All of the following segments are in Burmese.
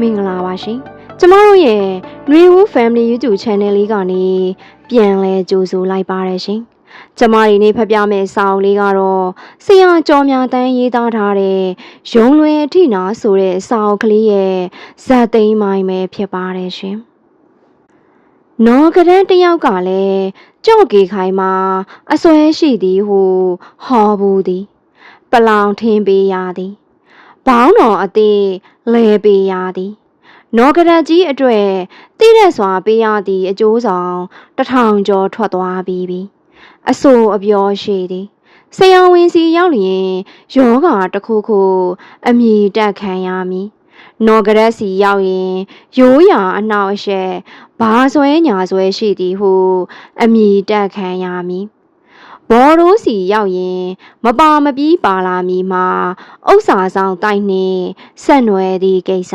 မင်္ဂလာပါရှင်ကျမတို့ရဲ့ New Woo Family YouTube Channel လေးကနေပြန်လဲကြိုဆိုလိုက်ပါတယ်ရှင်ကျမဒီနေ့ဖတ်ပြမယ့်စာအုပ်လေးကတော့ဆရာကျော်မြတန်းရေးသားထားတဲ့ရုံလွယ်အထိနာဆိုတဲ့စာအုပ်ကလေးရဲ့ဇာတ်သိမ်းမိုင်းပဲဖြစ်ပါတယ်ရှင်နော်ကရန်တယောက်ကလည်းကြော့ကေခိုင်မှာအစွဲရှိသည်ဟုဟောဘူးသည်ပလောင်ထင်းပေးရသည် ဘောင်းတော်အသေးလဲပေးရသည်နော်ကရက်ကြီးအတွေ့တိရက်စွာပေးရသည့်အကျိုးဆောင်တထောင်ကျော်ထွက်သွားပြီးပြီအဆိုအပြောရှိသည်ဆရာဝန်စီရောက်လျင်ယောဂါတစ်ခုခုအမြည်တက်ခံရမည်နော်ကရက်စီရောက်ရင်ရိုးရာအနှောက်အယှက်ဘာဆွဲညာဆွဲရှိသည်ဟု အမြည်တက်ခံရမည် ဘော်ရိုးစီရောက်ရင်မပါမပြီးပါလာမည်မှာဥစ္စာဆောင်တိုက်နှင့်ဆက်နွယ်သည့်ကိစ္စ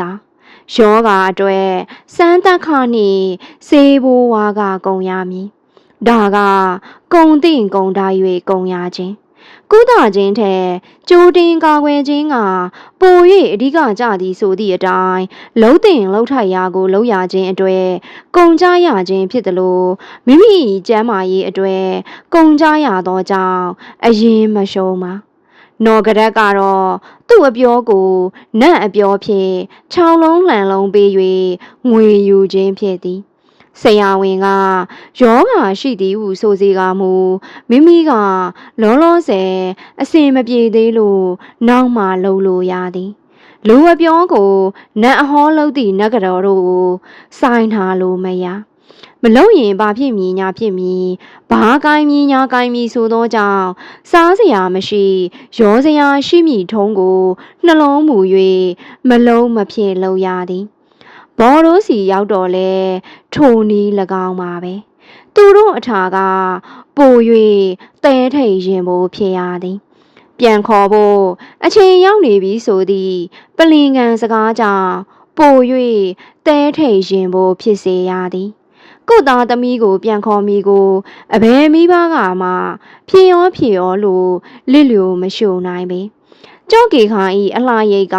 ယောဂါအတွက်စမ်းတက်ခနှင့်စေဘိုးဝါကကုံရမည်ဒါကကုံတိန်ကုံတာ၍ကုံရခြင်း ကုသခြင်းထက်ကြိုတင်ကာကွယ်ခြင်းကပို၍အဓိကကြသည်ဆိုသည့်အတိုင်းလုံးတင်လှုပ်ထိုက်ရာကိုလှုပ်ရခြင်းအတွေ့ကုံကြရခြင်းဖြစ်သလိုမိမိကျမ်းမာရေးအတွေ့ကုံကြရသောကြောင့်အရင်မရှုံးပါနော်ကရက်ကတော့သူ့အပြောကိုနတ်အပြောဖြင့်ခြောင်းလုံးလှန်လုံးပေး၍ငွေယူခြင်းဖြစ်သည် ဆရာဝန်ကယောဂါရှိသည်ဟုဆိုစီကမူမိမိကလောလောဆယ်အစင်မပြေသေးလို့နောက်မှလှုပ်လို့ရသည်လူအပြောကိုနတ်အဟောလုပ်သည့်နဂတော်တို့ကိုစိုင်းထားလို့မရမလုံရင်ဘာဖြစ်မည်ညာဖြစ်မည်ဘာကိုင်းမည်ညာကိုင်းမည်ဆိုသောကြောင့်စားစရာမရှိရောစရာရှိမည်ထုံးကိုနှလုံးမူ၍မလုံးမဖြစ်လို့ရသည် ဘော်ရိုးစီရောက်တော့လဲထိုနီး၎င်းပါပဲသူတို့အထာကပို၍တဲထိတ်ရင်ဖို့ဖြစ်ရသည်ပြန်ခေါ်ဖို့အချိန်ရောက်နေပြီဆိုသည့်ပလင်ကန်စကားကြောင့်ပို၍တဲထိတ်ရင်ဖို့ဖြစ်စေရသည်ကို့သားသမီးကိုပြန်ခေါ်မိကိုအဘယ်မိဘကမှဖြေရောဖြေရောလို့လစ်လျူမရှုံနိုင်ပေကြောက်ကေခါဤအလှရိတ်က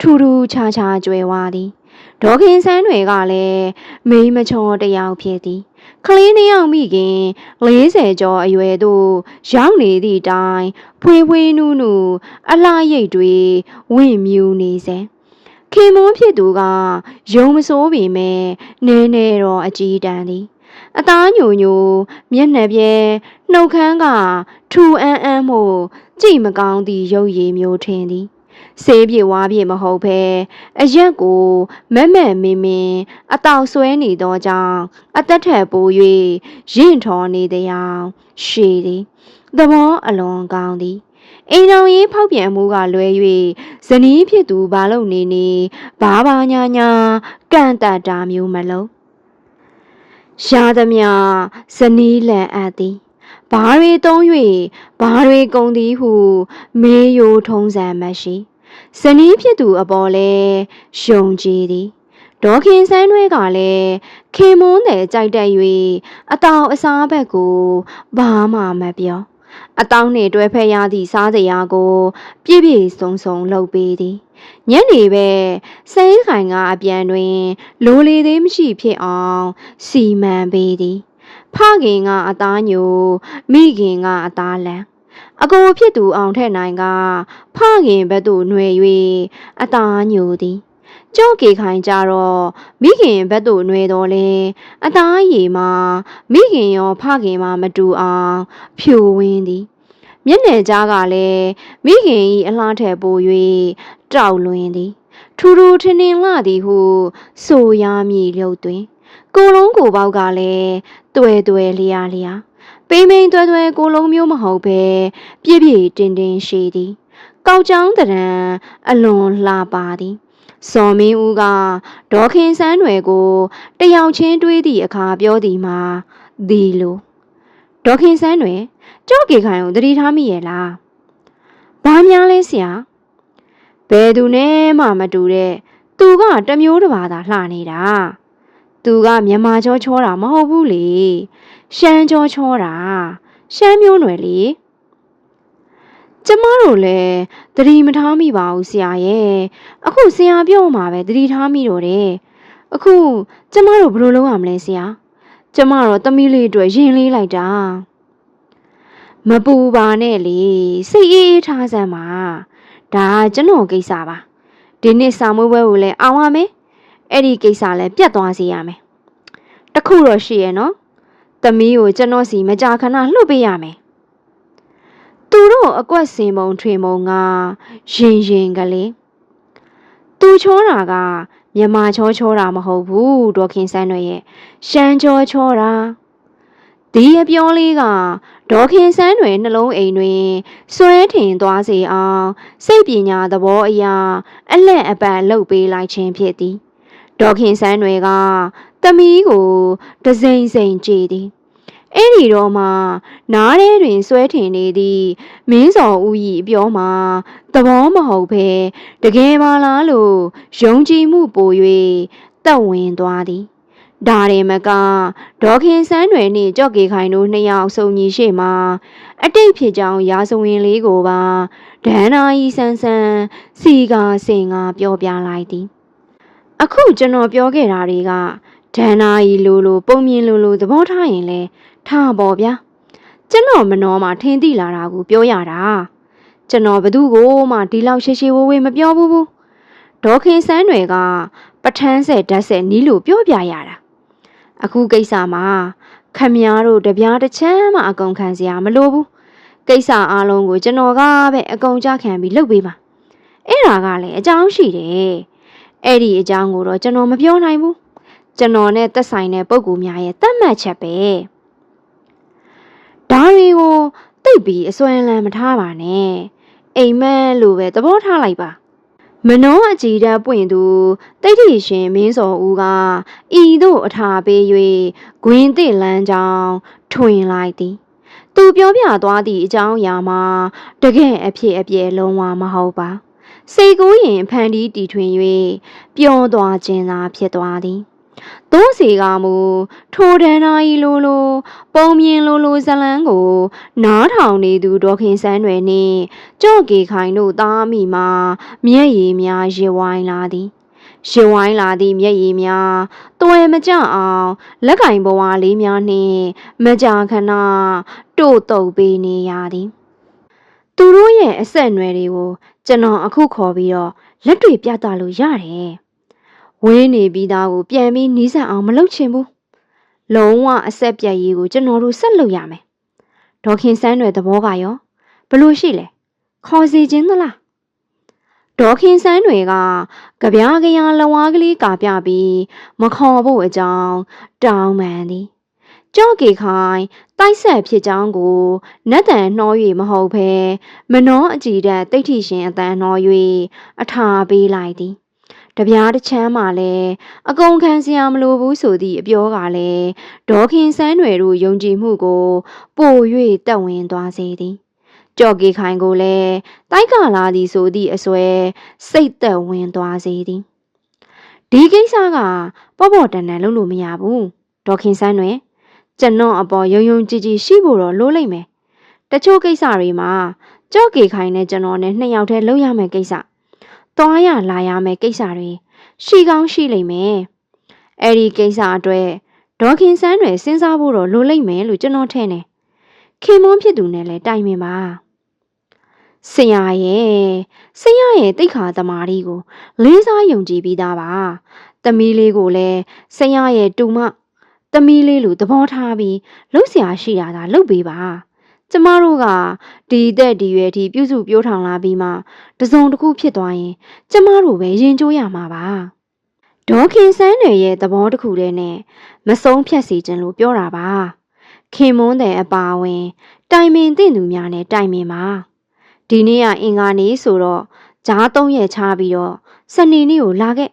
ထူထူခြားခြားကျွဲဝါသည် ဒေါခင်ဆန်းတွေကလည်းမိမချောတယောက်ဖြစ်သည်ကလေးနှစ်ယောက်မိခင်40ကျော်အရွယ်သို့ရောက်နေသည့်တိုင်ဖွေးဖွေးနူးနူးအလှရိတ်တွေဝင့်မြူနေစေခင်မွန်းဖြစ်သူကယုံမစိုးပေမဲ့နည်းနည်းတော့အကြီးတန်းသည်အသားညိုညိုမျက်နှာပြဲနှုတ်ခမ်းကထူအန်းအန်းမှုကြည့်မကောင်းသည့်ရုပ်ရည်မျိုးထင်သည် ဆေးပြေဝါပြေမဟုတ်ဘဲအရက်ကိုမက်မက်မင်းမင်းအတောက်ဆွဲနေသောကြောင့်အသက်ထက်ပို၍ရင့်ထော်နေသည်အောင်ရှည်သည်သဘောအလွန်ကောင်းသည်အိမ်တော်ရေးဖောက်ပြန်မှုကလွဲ၍ဇနီးဖြစ်သူဘာလို့နေနေဘာဘာညာညာကန့်တတ်တာမျိုးမလုံးရှားသမျှဇနီးလန်အပ်သည်ဘာတွေသုံး၍ဘာတွေကုန်သည်ဟု မေးယိုထုံးစံမရှိ ဇနီးဖြစ်သူအပေါ်လဲယုံကြည်သည်ဒေါခင်ဆန်းတွဲကလည်းခင်မွန်းတယ်ကြိုက်တတ်၍အတောင်အစားဘက်ကိုဘာမှမပြောအတောင်းနှင့်တွဲဖက်ရသည့်စားစရာကို ပြည့်ပြည့်စုံစုံလုပ်ပေးသည်ညနေပဲစိန်ခိုင်ကအပြန်တွင် လိုလေသေးမရှိဖြစ်အောင် စီမံပေးသည် ဖခင်ကအသားညိုမိခင်ကအသားလန် အကိုဖြစ်သူအောင်ထက်နိုင်က ဖခင်ဘက်သို့ຫນွေ၍အသားညိုသည်ကြော့ကေခိုင်ကြတော့မိခင်ဘက်သို့နှွေတော်လဲအသားရည်မှာမိခင်ရောဖခင်မှမတူအောင်ဖြူဝင်းသည်မျက်နှာကြားကလည်းမိခင်၏အလားထက်ပို၍တောက်လွင်သည် ထူထူထင်းထင်းလှသည်ဟုဆိုရမည်လျုပ်တွင် ကိုလုံးကိုပေါက်ကလည်းတွယ်တွယ်လျားလျား ပိမ့်ပိမ့်တွဲတွဲကိုလုံးမျိုးမဟုတ်ပဲပြည့်ပြည့်တင်တင်ရှိသည်ကောက်ချောင်းတရံအလွန်လှပါသည်စော်မင်းဦးကဒေါခင်ဆန်းတွေကိုတယောက်ချင်းတွေးသည့်အခါပြောသည်မှာဒီလိုဒေါခင်ဆန်းတွေကြော့ကေခိုင်ကိုတတိထားမိရဲ့လားဘာများလဲဆရာဘယ်သူနဲ့မှမတူတဲ့သူကတမျိုးတစ်ပါးသာလှနေတာ သူကမြန်မာချောချောတာမဟုတ်ဘူးလေရှမ်းချောချောတာရှမ်းမျိုးနွယ်လေကျမတို့လည်းသတိမထားမိပါဘူးဆရာရဲ့အခုဆရာပြောမှာပဲသတိထားမိတော့တယ်အခုကျမတို့ဘယ်လိုလုပ်ရမလဲဆရာကျမတော့သမီးလေးအတွက်ရင်လေးလိုက်တာမပူပါနဲ့လေစိတ်အေးအေးထားစမ်းပါဒါကကျွန်တော်ကိစ္စပါဒီနေ့စာမွေးပွဲကိုလည်းအောင်ရမယ် အဲ့ဒီကိစ္စလည်းပြတ်သွားစေရမယ်တခုတော့ရှိရဲ့နော်သမီးကိုကျွန်တော်စီမကြာခဏလှုပ်ပေးရမယ်သူတို့အကွက်စင်မုံထွေမုံကရင်ရင်ကလေးသူချောတာကမြန်မာချောချောတာမဟုတ်ဘူးဒေါခင်ဆန်းတို့ရဲ့ရှမ်းချောချောတာဒီအပြောလေးကဒေါခင်ဆန်းတွေနှလုံးအိမ်တွင်စွဲထင်သွားစေအောင်စိတ်ပညာသဘောအရာအလက်အပတ်လှုပ်ပေးလိုက်ခြင်းဖြစ်သည် ဒေါခင်ဆန်းတွေကသမီးကိုတစိမ့်စိမ့်ကြည်သည်အဲ့ဒီတော့မှနားထဲတွင်ဆွဲထင်နေသည့်မင်းစော်ဦး၏အပြောမှာသဘောမဟုတ်ဘဲတကယ်ပါလားလို့ယုံကြည်မှုပို၍တက်ဝင်သွားသည်ဒါရင်မကဒေါခင်ဆန်းတွေနှင့်ကြော့ကေခိုင်တို့နှစ်ယောက်စုံညီရှိမှာအတိတ်ဖြစ်ကြောင်းရာဇဝင်လေးကိုပါဒန်းနာဤဆန်းဆန်းစီကာစင်ကပြောပြလိုက်သည် အခုကျွန်တော်ပြောခဲ့တာတွေကဒန်းနာဤလိုလိုပုံမြင်လိုလိုသဘောထားရင်လဲထားပါဗျာကျွန်တော်မနှောမှထင်သိလာတာကိုပြောရတာကျွန်တော်ဘသူ့ကိုမှဒီလောက်ရှိရှိဝေးဝေးမပြောဘူးဘူးဒေါခင်ဆန်းတွေကပထန်းဆက်ဓာတ်ဆက်နီးလို့ပြောပြရတာအခုကိစ္စမှာခမည်းတော်တပြားတစ်ချမ်းမှအကုန်ခံစရာမလိုဘူးကိစ္စအားလုံးကိုကျွန်တော်ကပဲအကုန်ကြခံပြီးလုပ်ပေးပါအဲ့ဒါကလည်းအကြောင်းရှိတယ် အဲ့ဒီအကြောင်းကိုတော့ကျွန်တော်မပြောနိုင်ဘူးကျွန်တော်နဲ့သက်ဆိုင်တဲ့ပုံကူများရဲ့တတ်မှတ်ချက်ပဲဒါတွေကိုသိပ်ပြီးအစွမ်းလန်းမထားပါနဲ့အိမ်မက်လို့ပဲသဘောထားလိုက်ပါမနှောအကြည်ဓာတ်ပွင့်သူတိတ်ထီရှင်မင်းစော်ဦးကဤသို့အထာပေး၍ဂွင်းသစ်လန်းကြောင်ထွင်လိုက်သည်သူပြောပြသွားသည့်အကြောင်းအရာမှာတကယ်အဖြစ်အပျက်လုံးဝမဟုတ်ပါ စိတ်ကူးရင်ဖန်တီးတီထွင်၍ပျော်သွားခြင်းသာဖြစ်သွားသည်သို့စီကမူထိုဒန်နာဤလိုလိုပုံမြင်လိုလိုဇလန်းကို နားထောင်နေသူဒေါခင်ဆန်းတွေနှင့်ကြော့ကေခိုင်တို့သားမိမှာမျက်ရည်များရေဝိုင်းလာသည်ရှင်ဝိုင်းလာသည့်မျက်ရည်များတွယ်မကြအောင်လက်ကင်ဘဝလေးများနှင့်မကြာခဏတို့တုပ်ပေးနေရသည် သူတို့ရဲ့အဆက်အနွယ်တွေကို ကျွန်တော်အခုခေါ်ပြီးတော့လက်တွေပြသလို့ရတယ်ဝင်းနေပြီးသားကိုပြန်ပြီးနီးစပ်အောင်မလုပ်ချင်ဘူးလုံးဝအဆက်ပြတ်ရေးကိုကျွန်တော်တို့ဆက်လုပ်ရမယ်ဒေါခင်ဆန်းတွေသဘောကရောဘလို့ရှိလဲခေါ်စီခြင်းသလားဒေါခင်ဆန်းတွေကကြပြားကြရာလဝါးကလေးကာပြပြီးမခေါ်ဖို့အကြောင်းတောင်းပန်သည် ကြော့ကေခိုင်တိုက်ဆက်ဖြစ်ကြောင်းကိုနတ်တန်နှော၍မဟုတ်ဘဲမနှောအကြည်တဲ့တိတ်ထီရှင်အတန်နှော၍အထာပေးလိုက်သည်တပြားတစ်ချမ်းမှလည်းအကုန်ခံစရာမလိုဘူးဆိုသည့်အပြောကလည်းဒေါခင်ဆန်းတွေတို့ယုံကြည်မှုကိုပို၍တက်ဝင်သွားစေသည်ကြော့ကေခိုင်ကိုလည်းတိုက်ကလာသည်ဆိုသည့်အစွဲစိတ်သက်ဝင်သွားစေသည်ဒီကိစ္စကပေါ့ပေါ့တန်တန်လုပ်လို့မရဘူးဒေါခင်ဆန်းတွေ ကျွန်တော်အပေါ်ယုံယုံကြည်ကြည်ရှိဖို့တော့လိုလိမ့်မယ်တချို့ကိစ္စတွေမှာကြော့ကေခိုင်နဲ့ကျွန်တော်နဲ့နှစ်ယောက်တည်းလုပ်ရမယ့်ကိစ္စသွားရလာရမယ့်ကိစ္စတွေရှိကောင်းရှိလိမ့်မယ်။အဲ့ဒီကိစ္စအတွက်ဒေါခင်ဆန်းတွေစဉ်းစားဖို့တော့လိုလိမ့်မယ်လို့ကျွန်တော်ထင်တယ်။ခင်မွန်းဖြစ်သူနဲ့လည်းတိုင်ပင်ပါ။ဆရာရဲ့ဆရာရဲ့တိတ်ခါသမားလေးကိုလေးစားယုံကြည်ပြီးသားပါ။သမီးလေးကိုလည်းဆရာရဲ့တူမ သမီးလေးလိုသဘောထားပြီးလှုပ်ရှားရှိတာသာလုပ်ပေးပါ။ကျမတို့ကဒီသက်ဒီရွယ်ထိပြုစုပြောထောင်လာပြီးမှတစုံတစ်ခုဖြစ်သွားရင် ကျမတို့ပဲရင်ကျိုးရမှာပါဒေါခင်ဆန်းနယ်ရဲ့သဘောတစ်ခုတည်းနဲ့မဆုံးဖြတ်စီခြင်းလို့ပြောတာပါခင်မွန်းတဲ့အပါဝင် တိုင်ပင်သင့်သူများနဲ့တိုင်ပင်ပါဒီနေ့ကအင်္ဂါနေ့ဆိုတော့ဂျားသုံးရက်ချပြီးတော့စနေနေ့ကိုလာခဲ့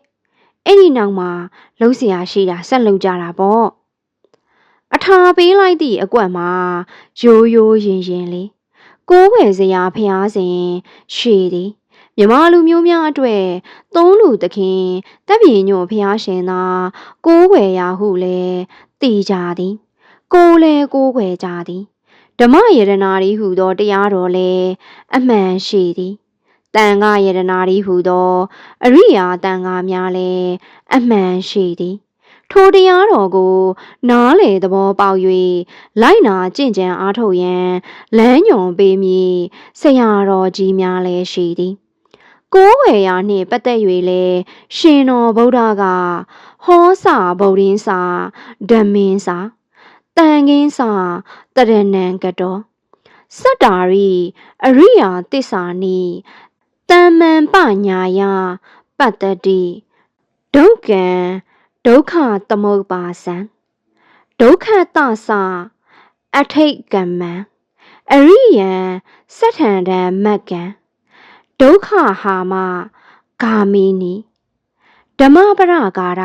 အဲ့ဒီနောက်မှာလှုပ်ရှားရှိတာဆက်လုပ်ကြတာပေါ့ အထာပေးလိုက်သည့်အကွက်မှာရိုးရိုးရင်ရင်လေးကိုးွယ်စရာဖျားစဉ်ရှည်သည်မြမလူမျိုးများအတွက်သုံးလူသခင်တပ်ပြင်းညွန့်ဖျားရှင်သာကိုးွယ်ရာဟုလဲတည်ကြသည် ကိုလဲကိုးွယ်ကြသည်ဓမ္မယရနာရီဟုသောတရားတော်လည်းအမှန်ရှိသည်တန်ခါယရနာရီဟုသော အရိယာတန်ခါများလည်းအမှန်ရှိသည် ထိုတရားတော်ကို နားလေသဘောပေါက်၍လိုက်နာကျင့်ကြံအားထုတ်ရန်လမ်းညွန်ပေးမည်ဆရာတော်ကြီးများလည်းရှိသည်ကိုးဝယ်ရာနှင့်ပတ်သက်၍လည်းရှင်တော်ဗုဒ္ဓကဟောစာဗုဒ္ဓင်းစာဓမ္မင်းစာတန်ခင်းစာတရဏံကတော်စတ္တာရိအရိယာတစ္ဆာနိတမ္မံပညာယပတ္တတိဒုက္ကံ ဒုက္ခသမုပ္ပါစံဒုက္ခတသအထိတ်ကမ္မံအရိယံစဋ္ဌန္တံမက္ကံဒုက္ခဟာမဂာမိနိဓမ္မပရကာရ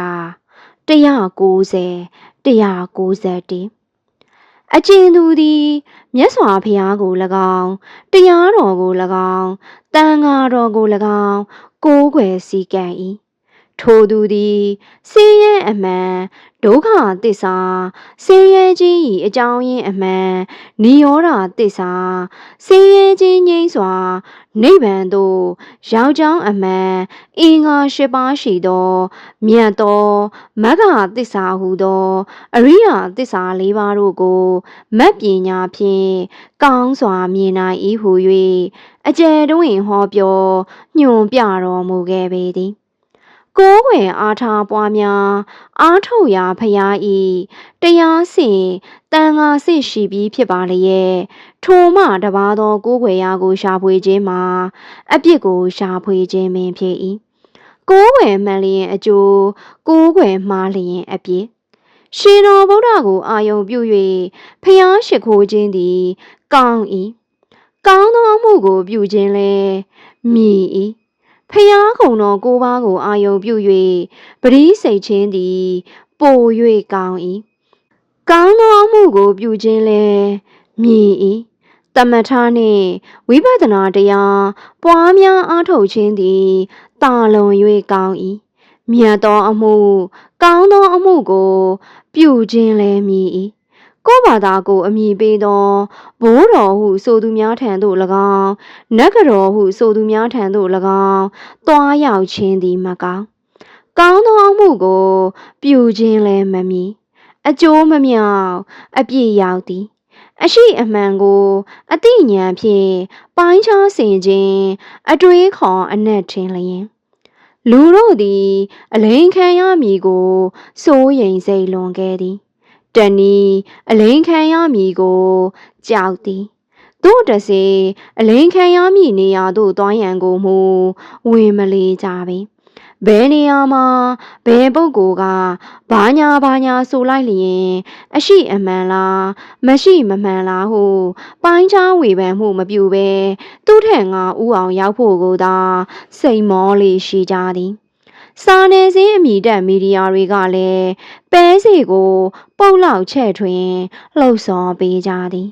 190 191အကျဉ်သူသည်မြတ်စွာဘုရားကို၎င်းတရားတော်ကို၎င်းတန်ဃာတော်ကို၎င်းကိုးကွယ်စည်းကမ်း၏ ထိုသူသည်ဆင်းရဲအမှန်ဒုက္ခသစ္စာဆင်းရဲခြင်း၏အကြောင်းရင်းအမှန်နိရောဓသစ္စာဆင်းရဲခြင်းငြိမ်းစွာနိဗ္ဗာန်သို့ရောက်ကြောင်းအမှန်အင်္ဂါ၈ပါးရှိသောမြတ်သောမဂ္ဂသစ္စာဟုသောအရိယသစ္စာ၄ပါးတို့ကိုမတ်ပညာဖြင့်ကောင်းစွာမြင်နိုင်၏ဟု၍အကျယ်တွင်ဟောပြောညွန်ပြတော်မူခဲ့ပေသည် ကိုးွယ်အားထားပွားများအားထုတ်ရာဖရာဤတရားစင်တန်ငါစစ်ရှိပြီးဖြစ်ပါလျက်ထိုမှတပါသောကိုးွယ်ရာကိုရှာဖွေခြင်းမှာအပြစ်ကိုရှာဖွေခြင်းပင်ဖြစ်၏ကိုးွယ်မှန်လျင်အကျိုးကိုးွယ်မှားလျင်အပြစ်ရှင်တော်ဗုဒ္ဓကိုအာယုံပြု၍ဖျားရှိခိုးခြင်းသည်ကောင်း၏ကောင်းသောမှုကိုပြုခြင်းလည်းမြည်၏ ဖျားခုံတော်ကိုးပါးကိုအာယုံပြု၍ပရိစိတ်ချင်းသည်ပို၍ကောင်း၏ကောင်းသောမှုကိုပြုခြင်းလည်းမြည်၏တမထနှင့်ဝိပဿနာတရားပွားများအားထုတ်ခြင်းသည်တာလွန်၍ကောင်း၏မြတ်သောအမှု ကောင်းသောအမှုကို ပြုခြင်းလည်းမြည်၏ ကိုယ်ဘာသာကိုအမိပေးသောဘိုးတော်ဟုဆိုသူများထံသို့၎င်းနဂရောဟုဆိုသူများထံသို့၎င်းတွားရောက်ခြင်းသည်မကောင်းကောင်းသောအမှုကို ပြုခြင်းလည်းမမီအကျိုးမမြောက်အပြည့်ရောက်သည်အရှိအမှန်ကိုအသိဉာဏ်ဖြင့်ပိုင်းခြားဆင်ခြင်းအတွေးခေါ်အနက်ထင်လျင်လူတို့သည် အလိန်ခံရမည်ကိုစိုးရိမ်စိတ်လွန်ခဲ့သည် တဏီအလိန်ခံရမည်ကိုကြောက်သည်တို့တစေအလိန်ခံရမည်နေရာသို့သွားရန်ကိုမူဝင်မလေးကြပင်ဘယ်နေရာမှာဘယ်ပုဂ္ဂိုလ်ကဘာညာဘာညာဆိုလိုက်လျင် အရှိအမှန်လားမရှိမမှန်လားဟုပိုင်းခြားဝေဖန်မှုမပြုဘဲသူ့ထက်ငါဥအောင်ရောက်ဖို့ကိုသာစိတ်မောလေးရှိကြသည် စာနယ်ဇင်းအမိတက်မီဒီယာတွေကလည်းပဲစီကို ပုတ်လောက်ချဲ့ထွင်လှုပ်ဆော်ပေးကြသည်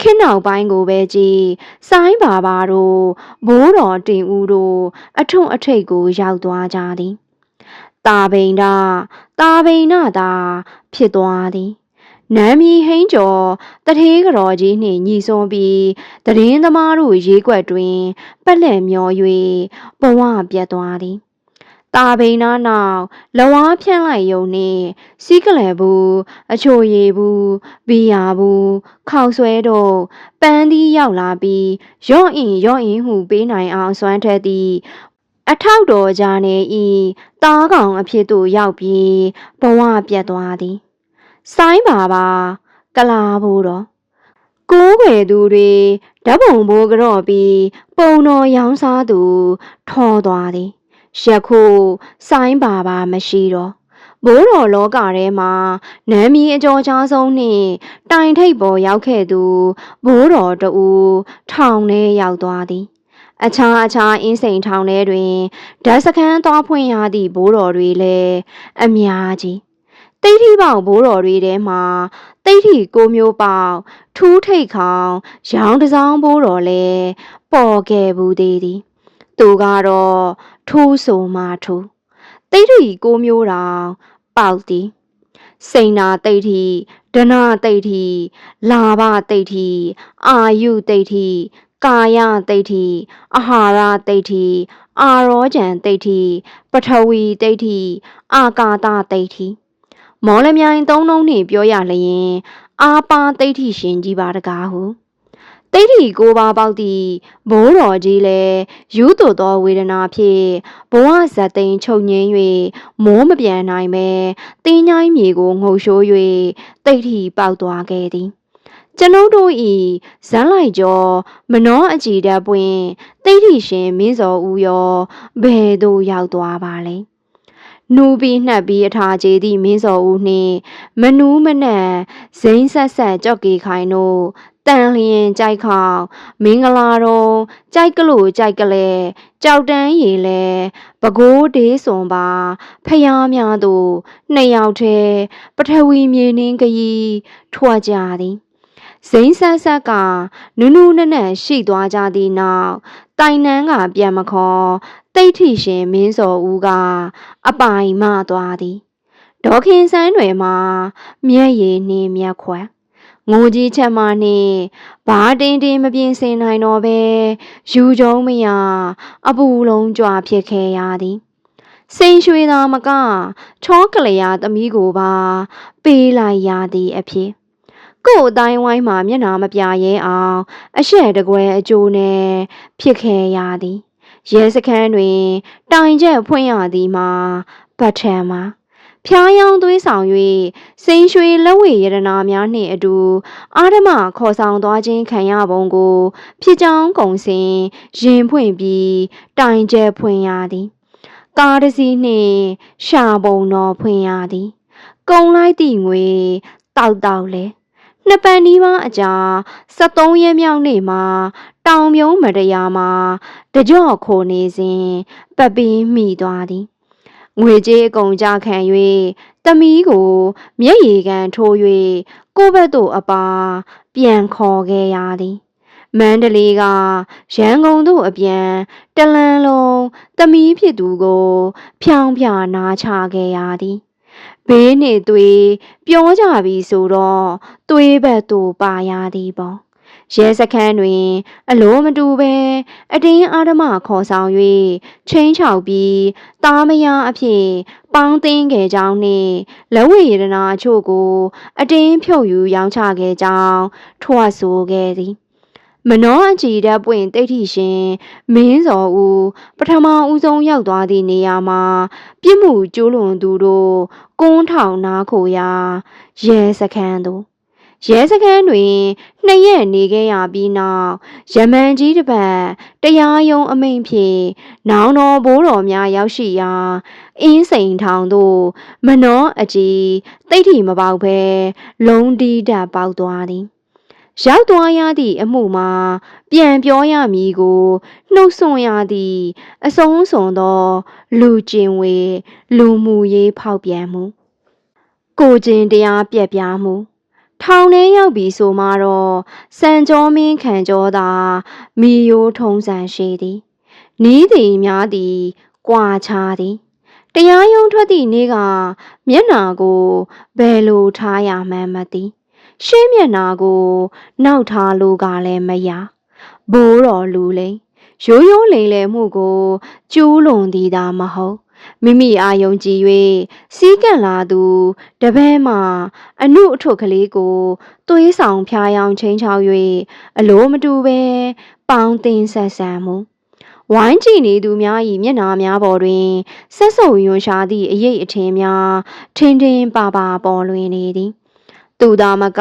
ခင်းနောက်ပိုင်းကိုပဲကြည်ဆိုင်းပါပါတို့ဘိုးတော်တင်ဦးတို့အထွန်းအထိတ်ကိုရောက်သွားကြသည်တာဘိန်ဒတာဘိန်နာသာဖြစ်သွားသည်နမ်းမီဟိန်းကျော်တထေးကြော်ကြီးနှင့်ညီစွန်ပြီးတရင်သမားတို့ရေးကွက်တွင်ပက်လက်မျော၍ဘဝပြတ်သွားသည် တာဘိန်နာနောက်လဝါးဖြန့်လိုက်ယုံနှင့်စီးကလဲဘူးအချိုရည်ဘူးဘီယာဘူးခေါက်ဆွဲတို့ပန်းသီးရောက်လာပြီးရော့အင်ရော့အင်ဟုပေးနိုင်အောင်စွမ်းထက်သည်အထောက်တော်ကြနေဤတားကောင်အဖြစ်သို့ရောက်ပြီးဘဝပြတ်သွားသည်ဆိုင်းပါပါကလာဘူးတော့ကိုးွယ်သူတွေဓာတ်ပုံဘိုးကြော့ပြီးပုံတော်ရောင်းစားသူထော်သွားသည် ယခုဆိုင်းပါပါမရှိတော့ဘိုးတော်လောကထဲမှာနမ်းမီအကျော်ချားဆုံးနှင့်တိုင်ထိပ်ပေါ်ရောက်ခဲ့သူဘိုးတော်တူထောင်ထဲရောက်သွားသည်အခြားအခြားအင်းစိန်ထောင်ထဲတွင်ဓာတ်စခန်းသွားဖွင့်ရသည့်ဘိုးတော်တွေလည်းအများကြီးတိတ်ထီပေါင်ဘိုးတော်တွေထဲမှာတိတ်ထီကိုမျိုးပေါင်ထူးထိတ်ခေါင်ရောင်တစောင်းဘိုးတော်လည်းပေါ်ခဲ့ဘူးသေးသည် သူကတော့ထိုးဆိုမှထိုးတိတ်ထီကိုမျိုးတောင်ပေါက်သည်စိန်နာတိတ်ထီဒနာတိတ်ထိလာဘတိတ်ထိအာယုတိတ်ထိကာယတိတ်ထိအာဟာရတိတ်ထိအာရောကြံတိတ်ထိပထဝီတိတ်ထိအာကာသတိတ်ထိမော်လမြိုင်သုံးလုံးနှင့်ပြောရလျင် အာပါတိတ်ထိရှင်ကြီးပါတကားဟု တိတ်ထီကိုပါပေါက်သည့်ဘိုးတော်ကြီးလည်းယူးတိုသောဝေဒနာဖြင့်ဘဝဇက်သိမ်းချုပ်ငင်း၍မိုးမပြန်နိုင်ပဲတင်းញိုင်းမြေကိုငုံရှိုး၍တိတ်ထီပေါက်သွားခဲ့သည်ကျွန်ုပ်တို့ဤဇန်းလိုက်ကျော်မနောအကြည်ဓာတ်ပွင့်တိတ်ထီရှင်မင်းစောဦးရောဘယ်သို့ရောက်သွားပါလဲနူပြီးနှက်ပြီးအထာကျေသည့်မင်းစောဦးနှင့်မနူးမနက်ဇိမ်းဆက်ဆက်ကြော့ကေခိုင်တို့ တန်လျင်ကြိုက်ခေါင်မင်္ဂလာတော်ကြိုက်ကလို့ကြိုက်ကလေးကြောက်တန်းရည်လဲပကိုးဒေးစွန်ပါဖျားများတို့နှစ်ယောက်တည်းပထဝီမြေနှင်းကကြီးထွက်ကြသည်ဇိမ်းဆန်းဆက်ကနူးနူးနက်နက်ရှိသွားကြသည့်နောက်တိုင်နန်းကပြန်မခေါ်တိတ်ထီရှင်မင်းစော်ဦးကအပိုင်မသွားသည်ဒေါခင်ဆန်းတွေမှာမျက်ရည်နှင်းမြက်ခွက် ငိုကြီးချက်မနှင့်ဘာတင်းတင်းမပြင်းစင်နိုင်တော့ပဲယူကြုံမရအပူလုံးကြွားဖြစ်ခဲ့ရသည်စိန်ရွှေသာမကချောကလျာသမီးကိုပါ ပေးလိုက်ရသည်အဖြစ်ကို့အတိုင်းဝိုင်းမှာမျက်နာမပြရဲအောင်အရှက်တကွဲအကျိုးနဲ့ဖြစ်ခဲ့ရသည်ရဲစခန်းတွင် တိုင်ချက်ဖွင့်ရသည်မှာပတ်ထံမှာ ဖျားယောင်းသွေးဆောင်၍စိန်ရွှေလက်ဝဲရတနာများနှင့်အတူအာဓမခေါ်ဆောင်သွားခြင်းခံရပုံကို ဖြစ်ကြောင်းကုံစင်ရင်ဖွင့်ပြီးတိုင်ကျဲဖွင့်ရသည်ကားတစ်စီးနှင့်ရှာပုံတော်ဖွင့်ရသည်ကုံလိုက်သည့်ငွေတောက်တောက်လဲနှစ်ပန်ဒီပါအကြာ73ရက်မြောက်နေ့မှာတောင်မြုံမတရားမှာတကြော့ခိုနေစဉ်ပတ်ပြီးမိသွားသည် ငွေကြေးအကုန်ကြခံ၍တမီးကိုမျက်ရည်ကန်ထိုး၍ကိုယ့်ဘက်သို့အပါပြန်ခေါ်ခဲ့ရသည်မန္တလေးကရန်ကုန်သို့အပြန်တလန်းလုံးတမီးဖြစ်သူကို ဖြောင်းပြနာချခဲ့ရသည်ဘေးနေသွေးပြောကြပြီဆိုတော့သွေးဘက်သို့ပါရသည်ပေါ့ ရဲစခန်းတွင် အလိုမတူပဲအတင်းအာဓမခေါ်ဆောင်၍ချင်းချောက်ပြီးတားမယားအဖြစ်ပေါင်းသိမ်းခဲ့ကြောင်းနှင့်လက်ဝဲရတနာအချို့ကို အတင်းဖြုတ်ယူရောင်းချခဲ့ကြောင်းထွက်ဆိုခဲ့သည်မနောအကြည်ဓာတ်ပွင့်တိတ်ထီရှင်မင်းစော်ဦးပထမဦးဆုံးရောက်သွားသည့်နေရာမှာ ပြစ်မှုကျူးလွန်သူတို့ကုန်းထောင်နားခိုရာရဲစခန်းသို့ ရဲစခန်းတွင်နှစ်ရက်နေခဲ့ရပြီးနောက်ရမန်ကြီးတစ်ပတ်တရားရုံးအမိန့်ဖြင့်နောင်တော်ဘိုးတော်များရောက်ရှိရာအင်းစိန်ထောင်သို့မနောအကြည်တိတ်ထီမပေါက်ဘဲလုံးတီးတက်ပေါက်သွားသည်ရောက်သွားရသည့်အမှုမှာပြန်ပြောရမည်ကိုနှုတ်ဆွရသည့်အဆုံးစွန်သော လူကျင်ဝေလူမှုရေးဖောက်ပြန်မှုကိုကျင်တရားပြက်ပြားမှု ထောင်ထဲရောက်ပြီဆိုမှတော့စံကြောမင်းခံကြောသာမိယိုးထုံးစံရှိသည်နီးသည်များသည်ကြွာချသည်တရားရုံးထွက်သည့်နေ့ကမျက်နာကိုဘယ်လိုထားရမှန်းမသိရှင်းမျက်နာကိုနောက်ထားလို့ကလည်းမရဘိုးတော်လူလိန်ရိုးရိုးလိန်လေမှုကိုကျူးလွန်သည်သာမဟုတ် မိမိအာယုံကြည်၍စီးကန့်လာသူတပည့်မှအနုအထွတ်ကလေးကိုသွေးဆောင်ဖျားယောင်ချင်းချောက်၍အလိုမတူပဲပေါင်းတင်ဆက်ဆံမှုဝိုင်းကြည့်နေသူများ၏မျက်နှာများပေါ်တွင်ဆက်ဆုပ်ယွန်ရှာသည့်အရေးအထင်များထင်ထင်ပါပါပေါ်လွင်နေသည်သူသာမက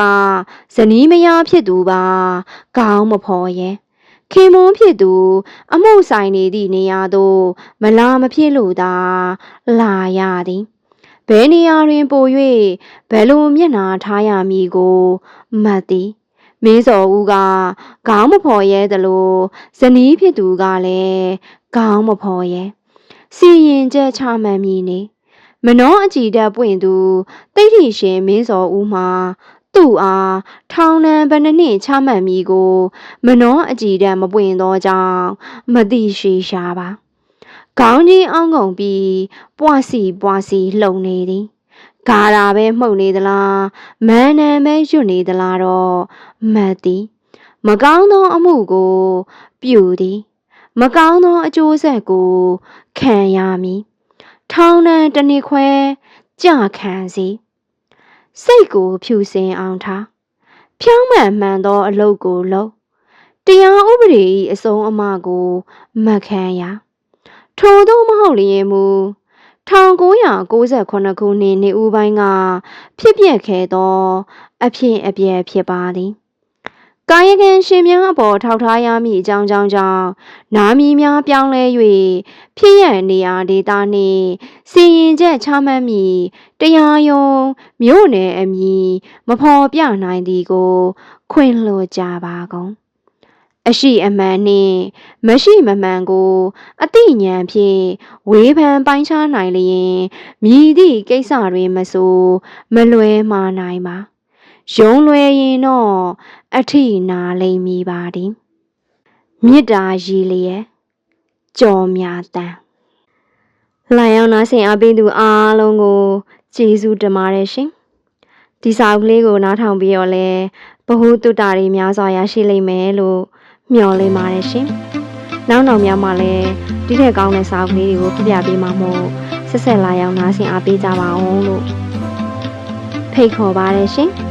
ဇနီးမယားဖြစ်သူပါကောင်းမဖော်ရဲ့ ခင်မွန်းဖြစ်သူ အမှုဆိုင်နေသည့်နေရာသို့မလာမဖြစ်လို့သာလာရသည်ဘယ်နေရာတွင်ပို၍ဘယ်လိုမျက်နှာထားရမည်ကိုမှတ်သည်မင်းစော်ဦးကခေါင်းမဖော်ရဲသလိုဇနီးဖြစ်သူကလည်းခေါင်းမဖော်ရဲစီရင်ချက်ချမှန်မည်နေမနောအကြည်တက်ပွင့်သူတိတ်ထီရှင်မင်းစော်ဦးမှာ သူ့အားထောင်နှံဘယ်နှစ်နှစ်ချမှတ်မိကို မနှောအကြည်တမ်းမပွင့်သောကြောင့်မသိရှိရှာပါခေါင်းကြီးအောင်းကုန်ပြီးပွားစီပွားစီလှုံနေသည်ဂါရာပဲမှုတ်နေသလားမန်းနံပဲရွတ်နေသလားတော့မတ်သည်မကောင်းသောအမှုကို ပြုသည် မကောင်းသောအကျိုးဆက်ကို ခံရမည်ထောင်နှံတစ်နှစ်ခွဲကြခံစီ စိတ်ကိုဖြူစင်အောင်ထားဖြောင်းမှန်မှန်သောအလုပ်ကိုလုပ်တရားဥပဒေ၏အဆုံးအမကိုမခံရထို့သောမဟုတ်လျင်မူ1998ခုနှစ်နေဦးပိုင်းကဖြစ်ပျက်ခဲ့သော အဖြစ်အပျက်ဖြစ်ပါသည် ကာယကံရှင်များအပေါ်ထောက်ထားရမည့်အကြောင်းကြောင့်ကြောင့်နာမည်များပြောင်းလဲ၍ဖြစ်ရနေရာဒေသနှင့်စီရင်ချက်ချမှတ်မည်တရားရုံးမြို့နယ်အမည်မဖော်ပြနိုင်သည်ကို ခွင့်လွှတ်ကြပါကုန်အရှိအမှန်နှင့် မရှိမမှန်ကိုအသိဉာဏ်ဖြင့်ဝေဖန်ပိုင်းခြားနိုင်လျင်မြည်သည့်ကိစ္စတွင်မဆိုမလွဲမှားနိုင်ပါ ယုံလွယ်ရင်တော့အထိနာလိမ့်မည်ပါသည်မေတ္တာရည်လျက်ကြော်မြတန်လာရောက်နားဆင်အားပေးသူအားလုံးကိုကျေးဇူးတင်ပါတယ်ရှင်ဒီစာအုပ်လေးကိုနားထောင်ပြီးတော့လဲဘ ഹു တုတ္တတွေများစွာရရှိလိမ့်မယ်လို့မျှော်လင့်ပါတယ်ရှင်နောက်နောက်များမှာလည်းဒီထက်ကောင်းတဲ့စာအုပ်လေးတွေကိုပြပြပေးမှာမို့ဆက်ဆက်လာရောက်နားဆင်အားပေးကြပါအောင်လို့ဖိတ်ခေါ်ပါတယ်ရှင်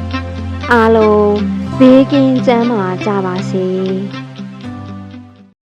အားလုံးဘေးကင်းကျန်းမာကြပါစေ